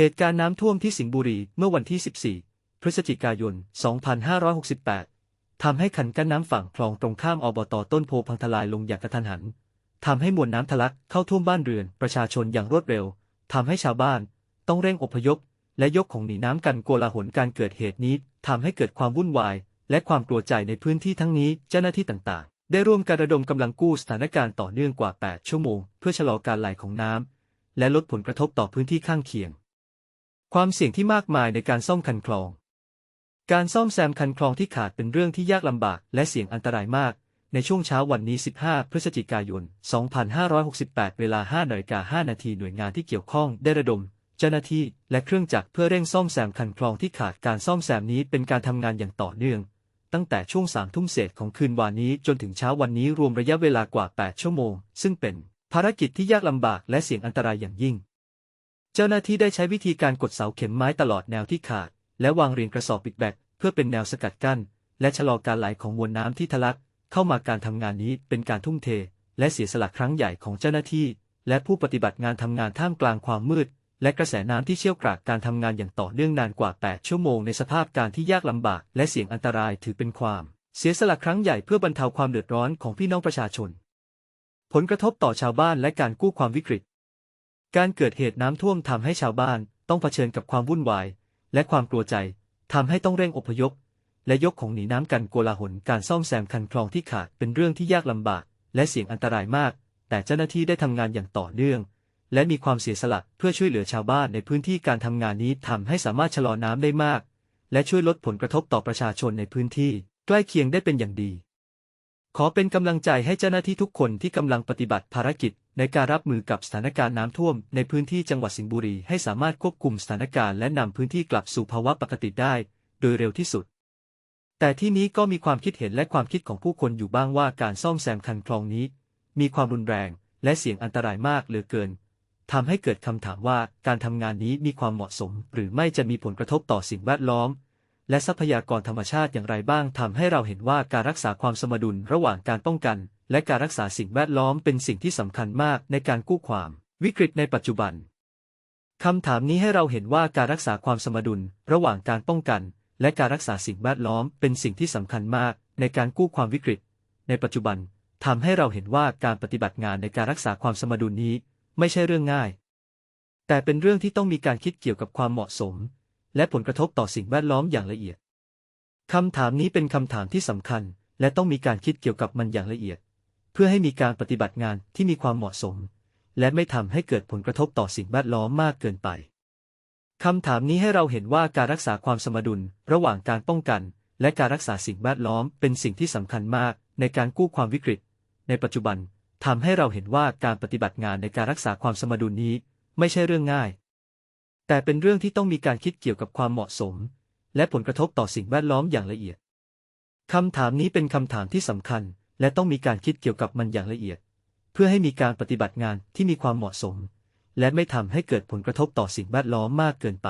เหตุการณ์น้ำท่วมที่สิงห์บุรีเมื่อวันที่ 14 พฤศจิกายน 2568 ทำให้คันกั้นน้ำฝั่งคลองตรงข้ามอบตต้นโพพังทลายลงอย่างกระทันหัน ทำให้มวลน้ำทะลักเข้าท่วมบ้านเรือนประชาชนอย่างรวดเร็ว ทำให้ชาวบ้านต้องเร่งอพยพ และยกของหนีน้ำกันกลาหลการเกิดเหตุนี้ทำให้เกิดความวุ่นวาย และความกลัวใจในพื้นที่ทั้งนี้เจ้าหน้าที่ต่างๆ ได้ร่วมการระดมกำลังกู้สถานการณ์ต่อเนื่องกว่า 8 ชั่วโมง เพื่อชะลอการไหลของน้ำและลดผลกระทบต่อพื้นที่ข้างเคียง ความเสี่ยงที่มากมายในการซ่อมคันคลอง การซ่อมแซมคันคลองที่ขาดเป็นเรื่องที่ยากลำบากและเสี่ยงอันตรายมาก ในช่วงเช้าวันนี้ 15 พฤศจิกายน 2568 เวลา5นาฬิกา5นาทีหน่วยงานที่เกี่ยวข้องได้ระดม เจ้าหน้าที่และเครื่องจักรเพื่อเร่งซ่อมแซมคันคลองที่ขาดการซ่อมแซมนี้เป็นการทำงานอย่างต่อเนื่อง ตั้งแต่ช่วงสามทุ่มเศษของคืนวานนี้จนถึงเช้าวันนี้รวมระยะเวลากว่า 8 ชั่วโมง ซึ่งเป็นภารกิจที่ยากลำบากและเสี่ยงอันตรายอย่างยิ่ง เจ้าหน้าที่ได้ใช้วิธีการกดเสาเข็มไม้ตลอดแนวที่ขาด และวางเรียงกระสอบปิดแบกเพื่อเป็นแนวสกัดกั้น และชะลอการไหลของมวลน้ำที่ทะลัก เข้ามาการทำงานนี้เป็นการทุ่มเท และเสียสละครั้งใหญ่ของเจ้าหน้าที่ และผู้ปฏิบัติงานทำงานท่ามกลางความมืด และกระแสน้ำที่เชี่ยวกรากการทำงานอย่างต่อเนื่องนานกว่า 8 ชั่วโมงในสภาพการที่ยากลำบาก และเสี่ยงอันตรายถือเป็นความเสียสละครั้งใหญ่เพื่อบรรเทาความเดือดร้อนของพี่น้องประชาชน ผลกระทบต่อชาวบ้านและการกู้ความวิกฤต การเกิดเหตุน้ำท่วมทำให้ชาวบ้านต้องเผชิญกับความวุ่นวาย และความกลัวใจทำให้ต้องเร่งอพยพ และยกของหนีน้ำกันโกลาหลการซ่อมแซมคันคลองที่ขาดเป็นเรื่องที่ยากลำบาก และเสี่ยงอันตรายมาก แต่เจ้าหน้าที่ได้ทำงานอย่างต่อเนื่อง และมีความเสียสละเพื่อช่วยเหลือชาวบ้านในพื้นที่การทำงานนี้ทำให้สามารถชะลอน้ำได้มาก และช่วยลดผลกระทบต่อประชาชนในพื้นที่ ใกล้เคียงได้เป็นอย่างดี ขอเป็นกำลังใจให้เจ้าหน้าที่ทุกคนที่กำลังปฏิบัติภารกิจ ในการรับมือกับสถานการณ์น้ำท่วมในพื้นที่จังหวัดสิงห์บุรีให้สามารถควบคุมสถานการณ์และนำพื้นที่กลับสู่ภาวะปกติได้ โดยเร็วที่สุด แต่ที่นี้ก็มีความคิดเห็นและความคิดของผู้คนอยู่บ้างว่าการซ่อมแซมคันคลองนี้ มีความรุนแรงและเสี่ยงอันตรายมากเหลือเกินทำให้เกิดคำถามว่าการทำงานนี้มีความเหมาะสม หรือไม่จะมีผลกระทบต่อสิ่งแวดล้อม และทรัพยากรธรรมชาติอย่างไรบ้างทำให้เราเห็นว่าการรักษาความสมดุลระหว่างการป้องกัน และการรักษาสิ่งแวดล้อมเป็นสิ่งที่สำคัญมากในการกู้ความ วิกฤตในปัจจุบันคำถามนี้ให้เราเห็นว่าการรักษาความสมดุลระหว่างการป้องกัน และการรักษาสิ่งแวดล้อมเป็นสิ่งที่สำคัญมากในการกู้ความวิกฤต ในปัจจุบันทำให้เราเห็นว่าการปฏิบัติงานในการรักษาความสมดุลนี้ ไม่ใช่เรื่องง่าย แต่เป็นเรื่องที่ต้องมีการคิดเกี่ยวกับความเหมาะสม และผลกระทบต่อสิ่งแวดล้อมอย่างละเอียดคำถามนี้เป็นคำถามที่สำคัญ และต้องมีการคิดเกี่ยวกับมันอย่างละเอียด เพื่อให้มีการปฏิบัติงานที่มีความเหมาะสม และไม่ทำให้เกิดผลกระทบต่อสิ่งแวดล้อมมากเกินไปคำถามนี้ให้เราเห็นว่าการรักษาความสมดุลระหว่างการป้องกัน และการรักษาสิ่งแวดล้อมเป็นสิ่งที่สำคัญมากในการกู้ความวิกฤต ในปัจจุบันทำให้เราเห็นว่าการปฏิบัติงานในการรักษาความสมดุลนี้ ไม่ใช่เรื่องง่าย แต่เป็นเรื่องที่ต้องมีการคิดเกี่ยวกับความเหมาะสม และผลกระทบต่อสิ่งแวดล้อมอย่างละเอียดคำถามนี้เป็นคำถามที่สำคัญ และต้องมีการคิดเกี่ยวกับมันอย่างละเอียด เพื่อให้มีการปฏิบัติงานที่มีความเหมาะสม และไม่ทำให้เกิดผลกระทบต่อสิ่งแวดล้อมมากเกินไป